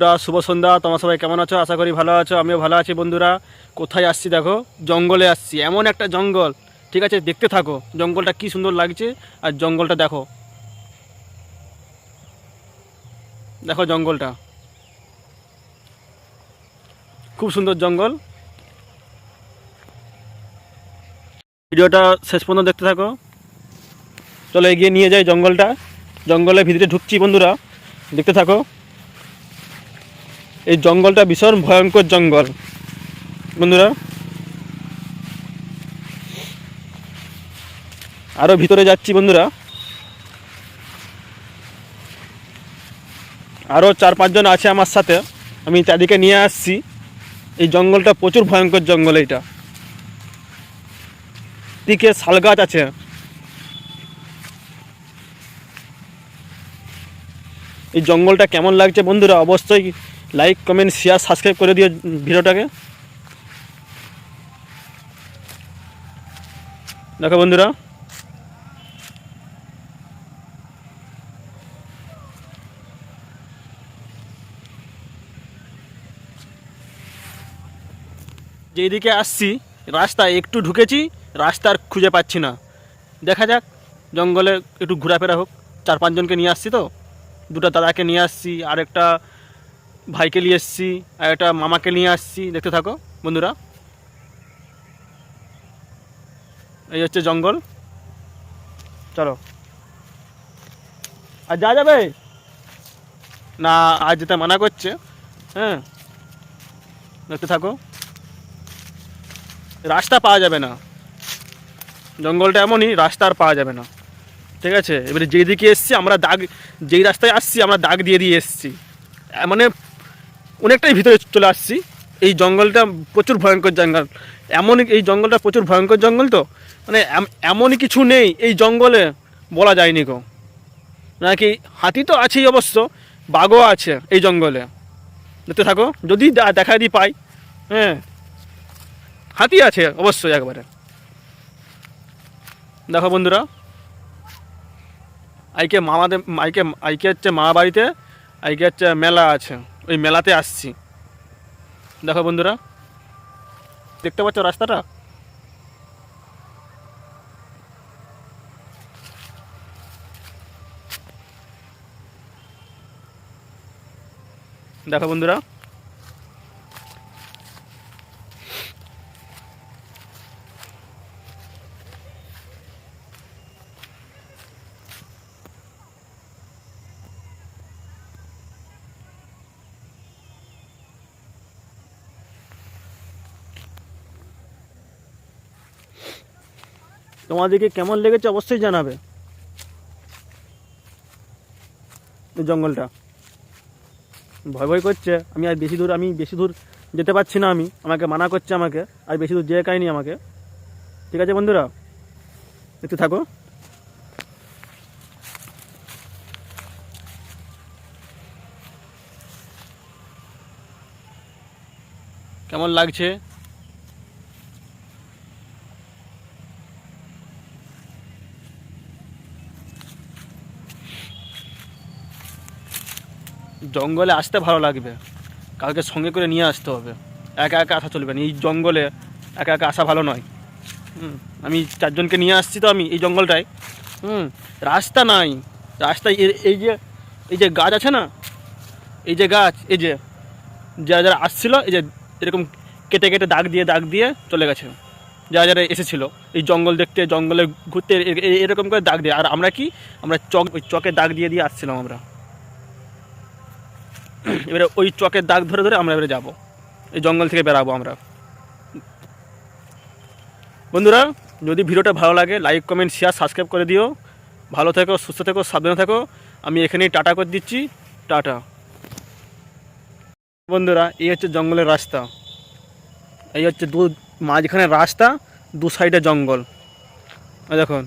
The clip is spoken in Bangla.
পুরা শুভ সন্ধ্যা। তোমার সবাই কেমন আছো? আশা করি ভালো আছো। আমিও ভালো আছি বন্ধুরা। কোথায় আসছি দেখো? জঙ্গলে আসছি। এমন একটা জঙ্গল। ঠিক আছে? দেখতে থাকো। জঙ্গলটা কি সুন্দর লাগছে। আর জঙ্গলটা দেখো। দেখো জঙ্গলটা। খুব সুন্দর জঙ্গল। ভিডিওটা শেষ পর্যন্ত দেখতে থাকো। চলো এগিয়ে নিয়ে যাই জঙ্গলটা। জঙ্গলের ভিতরে ঢুকছি বন্ধুরা। দেখতে থাকো। এই জঙ্গলটা ভীষণ ভয়ঙ্কর জঙ্গল। বন্ধুরা আরও ভিতরে যাচ্ছি বন্ধুরা। আরও চার পাঁচজন আছে আমার সাথে, আমি তাদেরকে নিয়ে আসছি। এই জঙ্গলটা প্রচুর ভয়ঙ্কর জঙ্গল এইটা। দিকে শাল গাছ আছে। এই জঙ্গলটা কেমন লাগছে বন্ধুরা? অবশ্যই লাইক কমেন্ট শেয়ার সাবস্ক্রাইব করে দিও ভিডিওটাকে। দেখো বন্ধুরা। যেদিকে আসছি, রাস্তায় একটু ঢুকেছি, রাস্তার খুঁজে পাচ্ছি না। দেখা যাক, জঙ্গলে একটু ঘোরাফেরা হোক। চার পাঁচজনকে নিয়ে আসছি তো। দুটো দাদাকে নিয়ে আসছি আর একটা ভাইকে নিয়ে এসছি, আর একটা মামাকে নিয়ে আসছি, দেখতে থাকো বন্ধুরা। এই হচ্ছে জঙ্গল। চলো। আর যা যাবে? না, আজ যেতে মানা করছে। হ্যাঁ। দেখতে থাকো। রাস্তা পাওয়া যাবে না। জঙ্গলটা এমনই, রাস্তা আর পাওয়া যাবে না। ঠিক আছে? এবারে যেই দিকে এসছি, আমরা দাগ যেই রাস্তায় আসছি, আমরা দাগ দিয়ে দিয়ে এসছি। মানে অনেকটাই ভিতরে চলে আসছি। এই জঙ্গলটা প্রচুর ভয়ঙ্কর জঙ্গল। এমন এই জঙ্গলটা প্রচুর ভয়ঙ্কর জঙ্গল তো? মানে এম- এমনই কিছু নেই এই জঙ্গলে বলা যায়নি গো। নাকি হাতি তো আছেই অবশ্য, বাঘও আছে এই জঙ্গলে। দেখতে থাকো, যদি দা- দেখা দিই পাই হ্যাঁ। হাতি আছে অবশ্যই একবারে। দেখো বন্ধুরা, আইকে মামাদের, আইকে আইকে হচ্ছে মামা বাড়িতে, আইকে হচ্ছে মেলা আছে। ওই মেলাতে আসছি। দেখো বন্ধুরা দেখতে পাচ্ছ রাস্তাটা? দেখো বন্ধুরা তোমাদেরকে কেমন লেগেছে অবশ্যই জানাবে। জঙ্গলটা। ভয় ভয় করছে। আমি আর বেশি দূর আমি বেশি দূর যেতে পারছি না আমি। আমাকে মানা করছে আমাকে। আর বেশি দূর যেয়ে কাইনি আমাকে। ঠিক আছে বন্ধুরা? একটু থাকো। কেমন লাগছে? জঙ্গলে আসতে ভালো লাগবে। কালকে সঙ্গে করে নিয়ে আসতে হবে। একা একা আসা চলবে না। এই জঙ্গলে একা একা আসা ভালো নয়। হুম, আমি চারজনকে নিয়ে আসছি তো আমি এই জঙ্গলটায়। হুম, রাস্তা নাই। রাস্তায় এই যে এই যে গাছ আছে না? এই যে গাছ, এই যে, যারা যারা আসছিল, এই যে এরকম কেটে কেটে দাগ দিয়ে দাগ দিয়ে চলে গেছে। যারা যারা এসেছিল, এই জঙ্গল দেখতে, জঙ্গলে ঘুরতে এরকম করে দাগ দিয়ে। আর আমরা কি? আমরা চক, ওই চকে দাগ দিয়ে দিয়ে আসছিলাম আমরা। এবারে ওই চকের দাগ ধরে ধরে আমরা এবারে যাব। এই জঙ্গল থেকে বেরাবো আমরা। বন্ধুরা, যদি ভিডিওটা ভালো লাগে লাইক কমেন্ট শেয়ার সাবস্ক্রাইব করে দিও। ভালো থেকো, সুস্থ থেকো, সাবধানে থাকো। আমি এখানেই টাটা করে দিচ্ছি। টাটা। বন্ধুরা, এই হচ্ছে জঙ্গলের রাস্তা। এই হচ্ছে দু মাঝখানে রাস্তা, দু সাইডে জঙ্গল। দেখুন।